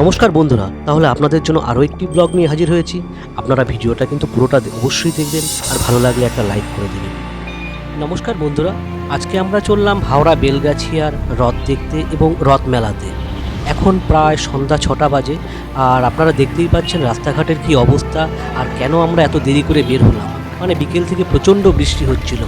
নমস্কার বন্ধুরা, তাহলে আপনাদের জন্য আরও একটি ব্লগ নিয়ে হাজির হয়েছি। আপনারা ভিডিওটা কিন্তু পুরোটা অবশ্যই দেখবেন আর ভালো লাগলে একটা লাইক করে দেবেন। নমস্কার বন্ধুরা, আজকে আমরা চললাম হাওড়া বেলগাছিয়ার রথ দেখতে এবং রথ মেলাতে। এখন প্রায় সন্ধ্যা ছটা বাজে আর আপনারা দেখতেই পাচ্ছেন রাস্তাঘাটের কি অবস্থা আর কেন আমরা এত দেরি করে বের হলাম। মানে বিকেল থেকে প্রচণ্ড বৃষ্টি হচ্ছিল।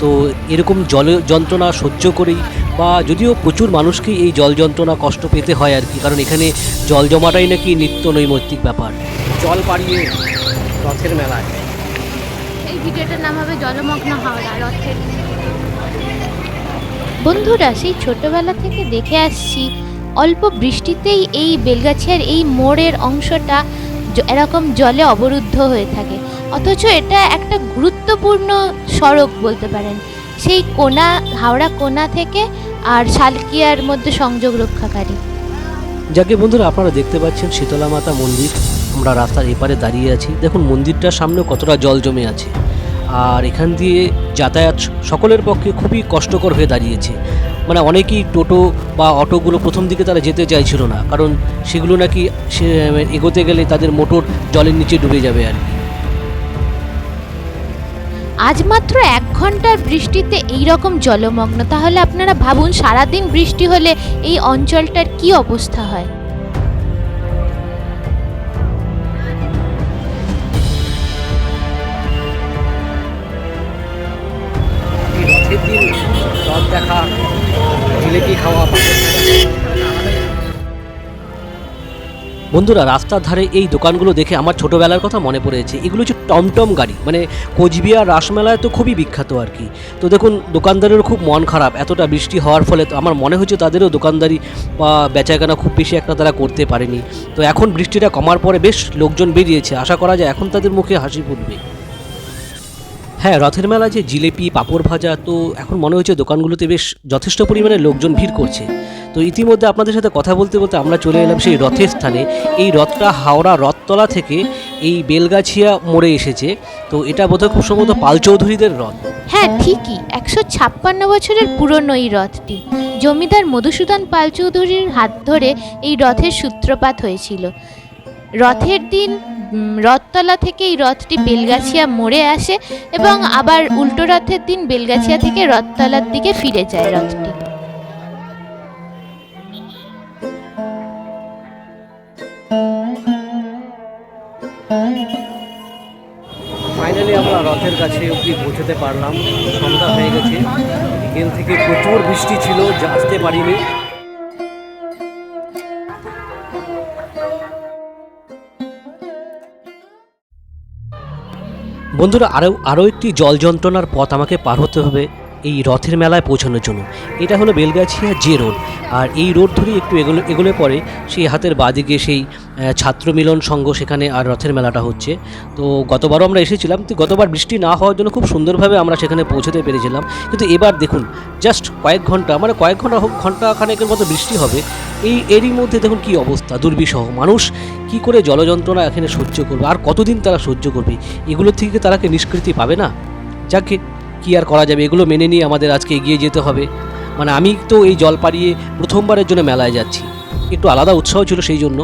তো এরকম জল যন্ত্রণা সহ্য করেই বা যদিও প্রচুর মানুষকে এই জল যন্ত্রণা কষ্ট পেতে হয় আর কি কারণ এখানে জল জমাটাই নাকি নিত্য নৈমিত্তিক ব্যাপার। জল পাড়িয়ে রথের মেলায়। এই ভিডিওটার নাম হবে জলমগ্ন হাওড়া রথের বন্ধুরা সেই ছোটবেলা থেকে দেখে আসছি অল্প বৃষ্টিতেই এই বেলগাছিয়ার এই মোড়ের অংশটা এরকম জলে অবরুদ্ধ হয়ে থাকে। অথচ এটা একটা গুরুত্বপূর্ণ সড়ক বলতে পারেন। সেই কোনা হাওড়া কোনা থেকে আর শালকিয়ার মধ্যে সংযোগ রক্ষাকারী। যাকে বন্ধুরা আপনারা দেখতে পাচ্ছেন শীতলা মাতা মন্দির। আমরা রাস্তার এপারে দাঁড়িয়ে আছি। দেখুন মন্দিরটার সামনে কতটা জল জমে আছে। আর এখান দিয়ে যাতায়াত সকলের পক্ষে খুবই কষ্টকর হয়ে দাঁড়িয়েছে। মানে অনেকেই টোটো বা অটোগুলো প্রথম দিকে তারা যেতে চাইছিল না। কারণ সেগুলো নাকি সে এগোতে গেলে তাদের মোটর জলের নিচে ডুবে যাবে আর কি। আজ মাত্র এক ঘণ্টার বৃষ্টিতে এই রকম জলমগ্ন, তাহলে আপনারা ভাবুন সারাদিন বৃষ্টি হলে এই অঞ্চলটার কি অবস্থা হয়? দেখা জিলেপি খাওয়া বন্ধুরা, রাস্তার ধারে এই দোকানগুলো দেখে আমার ছোটোবেলার কথা মনে পড়েছে। এগুলো হচ্ছে টমটম গাড়ি। মানে কোচবিহার রাসমেলায় তো খুবই বিখ্যাত আর কি। তো দেখুন, দোকানদারেরও খুব মন খারাপ। এতটা বৃষ্টি হওয়ার ফলে তো আমার মনে হচ্ছে তাদেরও দোকানদারি বা বেচাকেনা খুব বেশি একটা তারা করতে পারেনি। তো এখন বৃষ্টিটা কমার পরে বেশ লোকজন বেরিয়েছে। আশা করা যায় এখন তাদের মুখে হাসি ফুটবে। হ্যাঁ রথের মেলা যে জিলেপি, পাঁপড় ভাজা, তো এখন মনে হচ্ছে দোকানগুলোতে বেশ যথেষ্ট পরিমাণে লোকজন ভিড় করছে। তো ইতিমধ্যে আপনাদের সাথে কথা বলতে বলতে আমরা চলে এলাম সেই রথের স্থানে। এই রথটা হাওড়া রথতলা থেকে এই বেলগাছিয়া মোড়ে এসেছে। তো এটা বোধহয় খুব সম্ভবত পাল চৌধুরীদের রথ। হ্যাঁ ঠিকই। একশো ছাপ্পান্ন বছরের পুরনো এই রথটি। জমিদার মধুসূদন পাল চৌধুরীর হাত ধরে এই রথের সূত্রপাত হয়েছিল। রথের দিন রথতলা থেকে এই রথটি বেলগাছিয়া মোড়ে আসে এবং আবার উল্টো রথের দিন বেলগাছিয়া থেকে রথতলার দিকে ফিরে যায় রথটি। ফাইনালি আমরা রথের কাছে অব্দি পৌঁছতে পারলাম। সন্ধ্যা হয়ে গেছে। বিকেল থেকে প্রচুর বৃষ্টি ছিল, যা আসতে পারিনি। বন্ধুরা আরও আরও একটি জল যন্ত্রণার পথ আমাকে পার হতে হবে। এই রথের মেলায় পৌঁছানোর জন্য। এটা হলো বেলগাছিয়া যে রোড। আর এই রোড ধরেই একটু এগোলে এগোলে পরে সেই হাতের বাদিকে সেই ছাত্র মিলন সংঘ সেখানে আর রথের মেলাটা হচ্ছে। তো গতবারও আমরা এসেছিলাম, তো গতবার বৃষ্টি না হওয়ার জন্য খুব সুন্দরভাবে আমরা সেখানে পৌঁছতে পেরেছিলাম। কিন্তু এবার দেখুন জাস্ট কয়েক ঘণ্টা মানে কয়েক ঘণ্টা ঘণ্টা খানেকের মতো বৃষ্টি হবে। এই, এরই মধ্যে দেখুন কি অবস্থা, দুর্বিষহ। মানুষ কি করে জলযন্ত্রণা এখানে সহ্য করবে, আর কতদিন তারা সহ্য করবে? এগুলোর থেকে তারা কি নিষ্কৃতি পাবে না? যাকে কি আর করা যাবে? এগুলো মেনে নিয়ে আমাদের আজকে এগিয়ে যেতে হবে। মানে আমি তো এই জল পাড়িয়ে প্রথমবারের জন্য মেলায় যাচ্ছি। একটু আলাদা উৎসাহ ছিল সেই জন্য।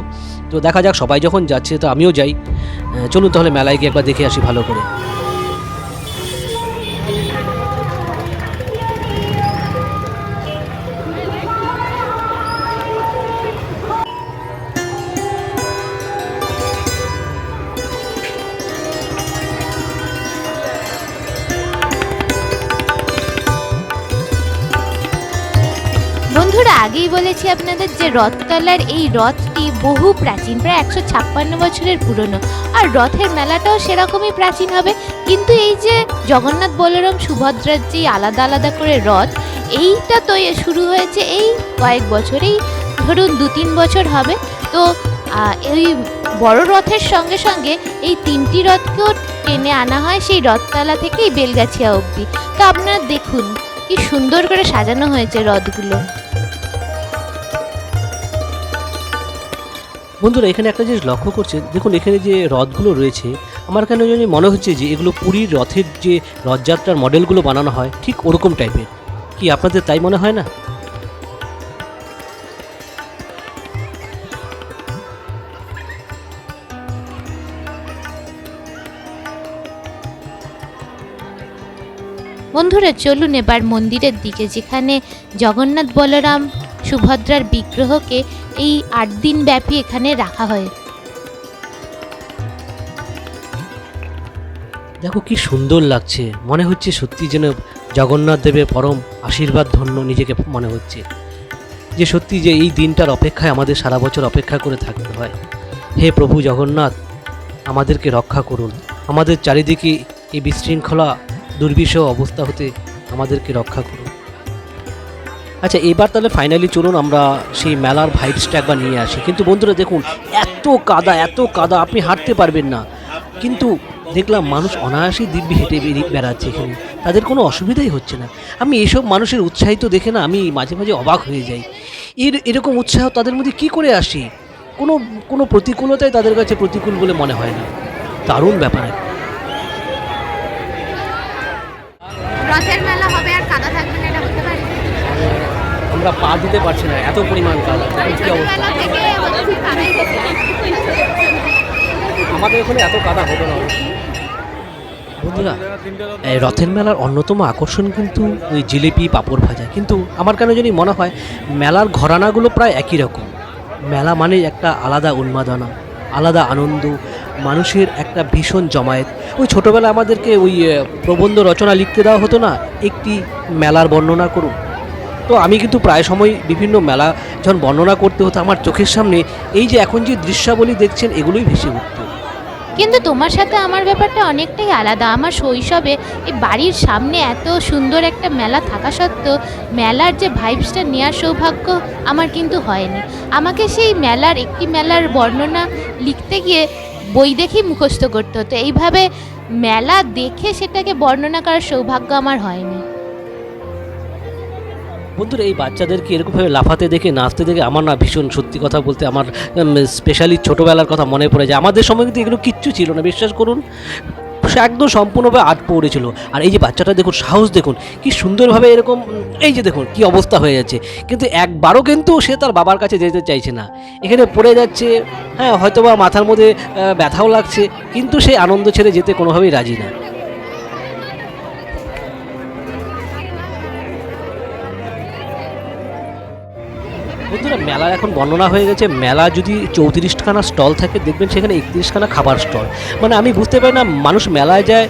তো দেখা যাক, সবাই যখন যাচ্ছে তো আমিও যাই। চলুন তাহলে মেলায় গিয়ে একবার দেখে আসি ভালো করে। আগেই বলেছি আপনাদের যে রথতলার এই রথটি বহু প্রাচীন, প্রায় একশো ছাপ্পান্ন বছরের পুরনো। আর রথের মেলাটাও সেরকমই প্রাচীন হবে। কিন্তু এই যে জগন্নাথ বলরাম সুভদ্রার যে আলাদা আলাদা করে রথ, এইটা তো শুরু হয়েছে এই কয়েক বছরেই, ধরুন দু তিন বছর হবে। তো এই বড় রথের সঙ্গে সঙ্গে এই তিনটি রথকেও টেনে আনা হয় সেই রথতলা থেকেই বেলগাছিয়া অবধি। তো আপনারা দেখুন, কি সুন্দর করে সাজানো হয়েছে রথগুলো। বন্ধুরা, এখানে একটা জিনিস লক্ষ্য করছে দেখুন, এখানে যে রথগুলো রয়েছে, আমার কেন জানি মনে হচ্ছে যে এগুলো পুরীর রথের যে রথযাত্রার মডেলগুলো বানানো হয়, ঠিক ওরকম টাইপের। কি আপনাদের তাই মনে হয় না? বন্ধুরা, চলুন এবার মন্দিরের দিকে, যেখানে জগন্নাথ বলরাম সুভদ্রার বিগ্রহকে এই আট দিন ব্যাপী এখানে রাখা হয়। দেখো কি সুন্দর লাগছে। মনে হচ্ছে সত্যি যেন জগন্নাথ দেবের পরম আশীর্বাদ ধন্য নিজেকে মনে হচ্ছে। যে সত্যি যে এই দিনটার অপেক্ষায় আমাদের সারা বছর অপেক্ষা করে থাকতে হয়। হে প্রভু জগন্নাথ, আমাদেরকে রক্ষা করুন। আমাদের চারিদিকে এই বিশৃঙ্খলা, দুর্বিষহ অবস্থা হতে আমাদেরকে রক্ষা করুন। আচ্ছা এবার তাহলে ফাইনালি চলুন আমরা সেই মেলার ভাইবসটা একবার নিয়ে আসি। কিন্তু বন্ধুরা, দেখুন, এত কাদা এত কাদা, আপনি হাঁটতে পারবেন না। কিন্তু দেখলাম মানুষ অনায়াসেই দিব্যি হেঁটে বেড়াচ্ছে এখানে। তাদের কোনো অসুবিধাই হচ্ছে না। আমি এসব মানুষের উৎসাহিত দেখে না, আমি মাঝে মাঝে অবাক হয়ে যাই। এর, এরকম উৎসাহ তাদের মধ্যে কি করে আসে? কোনো কোনো প্রতিকূলতাই তাদের কাছে প্রতিকূল বলে মনে হয় না। দারুণ ব্যাপার একটা। রথের মেলা হবে আর কাদা থাকবে না এটা বলতে পারি আমরা পা দিতে পারছি না এত পরিমাণ কাদা দেখুন কি অবস্থা? আমাদের এখানে এত কাদা হবে না। বন্ধুরা রথের মেলার অন্যতম আকর্ষণ কিন্তু ওই জিলিপি পাঁপড় ভাজা। কিন্তু আমার কেন জানি মনে হয় মেলার ঘরানাগুলো প্রায় একই রকম। মেলা মানে একটা আলাদা উন্মাদনা আলাদা আনন্দ মানুষের একটা ভীষণ জমায়েত। ওই ছোটোবেলায় আমাদেরকে ওই প্রবন্ধ রচনা লিখতে দেওয়া হতো না একটি মেলার বর্ণনা করুন। তো আমি কিন্তু প্রায় সময় বিভিন্ন মেলা যখন বর্ণনা করতে হতো, আমার চোখের সামনে এই যে এখন যে দৃশ্যাবলী দেখছেন, এগুলোই ভেসে উঠতো। কিন্তু তোমার সাথে আমার ব্যাপারটা অনেকটাই আলাদা। আমার শৈশবে এই বাড়ির সামনে এত সুন্দর একটা মেলা থাকা সত্ত্বেও মেলার যে ভাইবসটা নেওয়ার সৌভাগ্য আমার কিন্তু হয়নি। আমাকে সেই মেলার একটি মেলার বর্ণনা লিখতে গিয়ে বই দেখেই মুখস্থ করতে হতো। এইভাবে মেলা দেখে সেটাকে বর্ণনা করার সৌভাগ্য আমার হয়নি। বন্ধুরা, এই বাচ্চাদেরকে এরকমভাবে লাফাতে দেখে, নাচতে দেখে আমার না ভীষণ সত্যি কথা বলতে আমার স্পেশালি ছোটোবেলার কথা মনে পড়ে যায়। আমাদের সময় কিন্তু এগুলো কিচ্ছু ছিল না, বিশ্বাস করুন। সে একদম সম্পূর্ণভাবে আট পড়েছিল আর এই যে বাচ্চাটা, দেখুন, সাহস দেখুন, কি সুন্দরভাবে এরকম এই যে দেখুন, কি অবস্থা হয়ে যাচ্ছে। কিন্তু একবারও কিন্তু সে তার বাবার কাছে যেতে চাইছে না। এখানে পড়ে যাচ্ছে হ্যাঁ হয়তোবা মাথার মধ্যে ব্যথাও লাগছে, কিন্তু সে আনন্দ ছেড়ে যেতে কোনোভাবেই রাজি না। বন্ধুরা মেলার এখন বর্ণনা হয়ে গেছে মেলা যদি চৌত্রিশখানা স্টল থাকে দেখবেন সেখানে একত্রিশখানা খাবার স্টল। মানে আমি বুঝতে পারি না মানুষ মেলায় যায়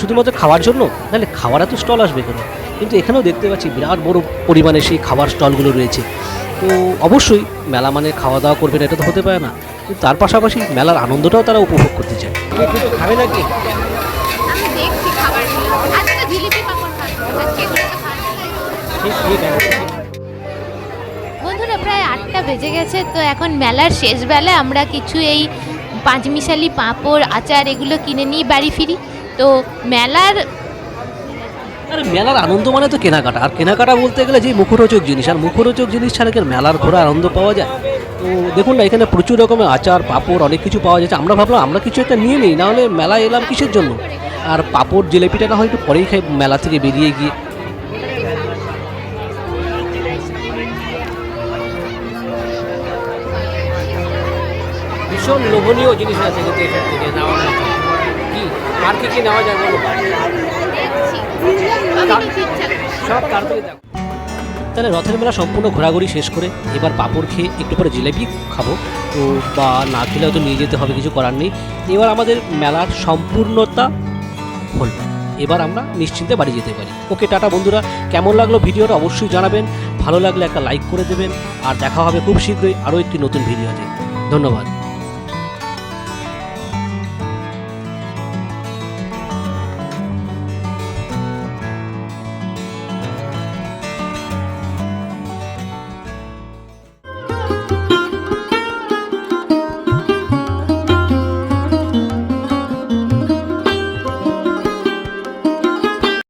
শুধুমাত্র খাওয়ার জন্য? তাহলে খাওয়ার তো স্টল আসবে কেন কিন্তু এখানেও দেখতে পাচ্ছি বিরাট বড় পরিমাণে সেই খাবার স্টলগুলো রয়েছে। তো অবশ্যই মেলা মানে খাওয়া দাওয়া করবেন এটা তো হতে পারে না। কিন্তু তার পাশাপাশি মেলার আনন্দটাও তারা উপভোগ করতে চায়। খাবে নাকি? জিলিপি পাপড় ঠিক ঠিক আছে। বন্ধুরা, প্রায় আটটা বেজে গেছে, তো এখন মেলার শেষ বেলায় আমরা কিছু এই পাঁচমিশালি পাঁপড়, আচার এগুলো কিনে নিয়ে বাড়ি ফিরি। তো মেলার আরে মেলার আনন্দ মানে তো কেনাকাটা। আর কেনাকাটা বলতে গেলে যে মুখরোচক জিনিস, আর মুখরোচক জিনিস ছাড়া কি মেলার ঘোরা আনন্দ পাওয়া যায়? তো দেখুন না, এখানে প্রচুর রকমের আচার, পাঁপড়, অনেক কিছু পাওয়া যাচ্ছে। আমরা ভাবলাম, আমরা কিছু একটা নিয়ে নিই নাহলে মেলায় এলাম কিসের জন্য? আর পাঁপড়, জিলেপিটা না হয় একটু পরেই খাই মেলা থেকে বেরিয়ে গিয়ে। ভীষণ লোভনীয় জিনিস আছে কিন্তু এখান থেকে নেওয়া কি? আর কি কি নেওয়া যায় বলো? সব তাড়াতাড়ি তাহলে রথের মেলা সম্পূর্ণ ঘোরাঘুরি শেষ করে এবার পাঁপড় খেয়ে একটু পরে জিলেপি খাব। তো বা না খেলে হয়তো নিয়ে যেতে হবে, কিছু করার নেই। এবার আমাদের মেলার সম্পূর্ণতা হল। এবার আমরা নিশ্চিন্তে বাড়ি যেতে পারি। ওকে, টাটা বন্ধুরা। কেমন লাগল ভিডিওটা অবশ্যই জানাবেন। ভালো লাগলে একটা লাইক করে দেবেন। আর দেখা হবে খুব শীঘ্রই আরও একটি নতুন ভিডিওতে। ধন্যবাদ।